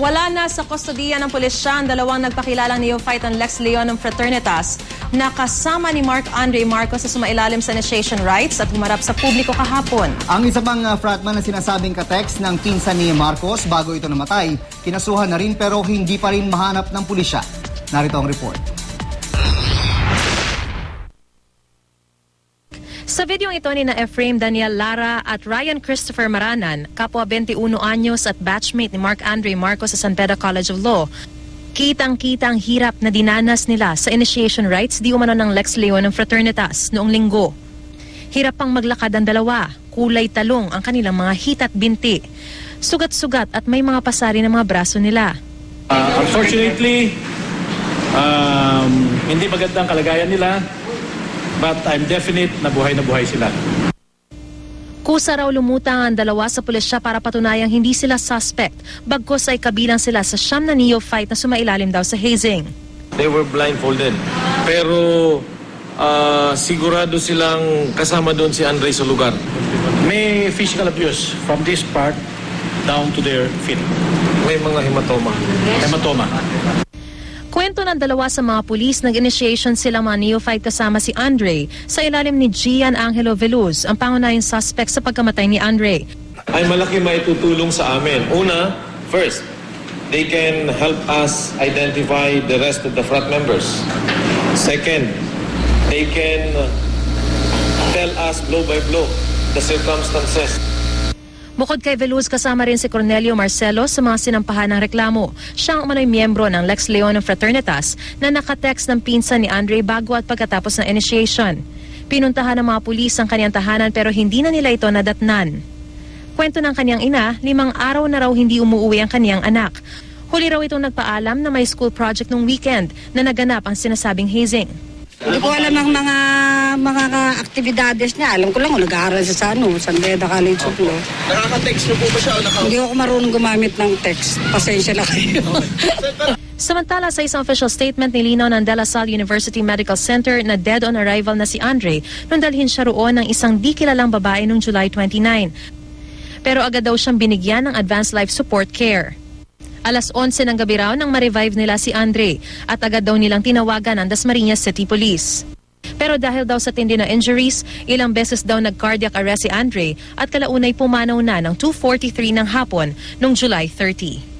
Wala na sa kustodiya ng pulisya ang dalawang nagpakilalang neophyte ang Lex Leon ng Fraternitas na kasama ni Mark Andre Marcos sa sumailalim sa initiation rights at humarap sa publiko kahapon. Ang isa pang uh, fratman na sinasabing kateks ng pinsan ni Marcos bago ito namatay, kinasuhan na rin pero hindi pa rin mahanap ng pulisya. Narito ang report. Sa videong ito ni na Efraim Daniel Lara at Ryan Christopher Maranan, kapwa 21 anyos at batchmate ni Mark Andre Marcos sa San Pedro College of Law, kitang-kita ang hirap na dinanas nila sa initiation rights di umano ng Lex Leon ng Fraternitas noong linggo. Hirap pang maglakad ang dalawa, kulay talong ang kanilang mga hit at binti. Sugat-sugat at may mga pasari ng mga braso nila. Uh, unfortunately, um, hindi magandang kalagayan nila, but I'm definite na buhay na buhay sila. Kusa raw lumutang ang dalawa sa pulisya para patunayang hindi sila suspect, bagkos ay kabilang sila sa siyam na neophyte na sumailalim daw sa hazing. They were blindfolded. Pero ah, sigurado silang kasama doon si Andre sa lugar. May physical abuse from this part down to their feet. May mga hematoma. Hematoma. Kwento ng dalawa sa mga pulis, nag-initiation sila mga neophyte kasama si Andre sa ilalim ni Gian Angelo Veluz, ang pangunahing suspect sa pagkamatay ni Andre. Ay malaki maitutulong sa amin. Una, first, they can help us identify the rest of the frat members. Second, they can tell us blow by blow the circumstances. Bukod kay Veluz, kasama rin si Cornelio Marcelo sa mga sinampahan ng reklamo. Siya ang umano'y miyembro ng Lex Leon Fraternitas na nakatext ng pinsan ni Andre bago at pagkatapos ng initiation. Pinuntahan ng mga pulis ang kanyang tahanan pero hindi na nila ito nadatnan. Kwento ng kanyang ina, limang araw na raw hindi umuwi ang kanyang anak. Huli raw itong nagpaalam na may school project nung weekend na naganap ang sinasabing hazing. Hindi ko alam ang mga mga aktibidades niya. Alam ko lang kung nag-aaral siya sa ano, San Beda College of Law. Nakaka-text niyo po ba siya o naka... Hindi ako marunong gumamit ng text. Pasensya na kayo. Samantala sa isang official statement nilinaw ng De La Salle University Medical Center na dead on arrival na si Andre nung dalhin siya roon ng isang di kilalang babae noong July 29. Pero agad daw siyang binigyan ng advanced life support care. Alas 11 ng gabi raw nang ma-revive nila si Andre at agad daw nilang tinawagan ang Dasmariñas City Police. Pero dahil daw sa tindi na injuries, ilang beses daw nag-cardiac arrest si Andre at kalaunay pumanaw na ng 2.43 ng hapon noong July 30.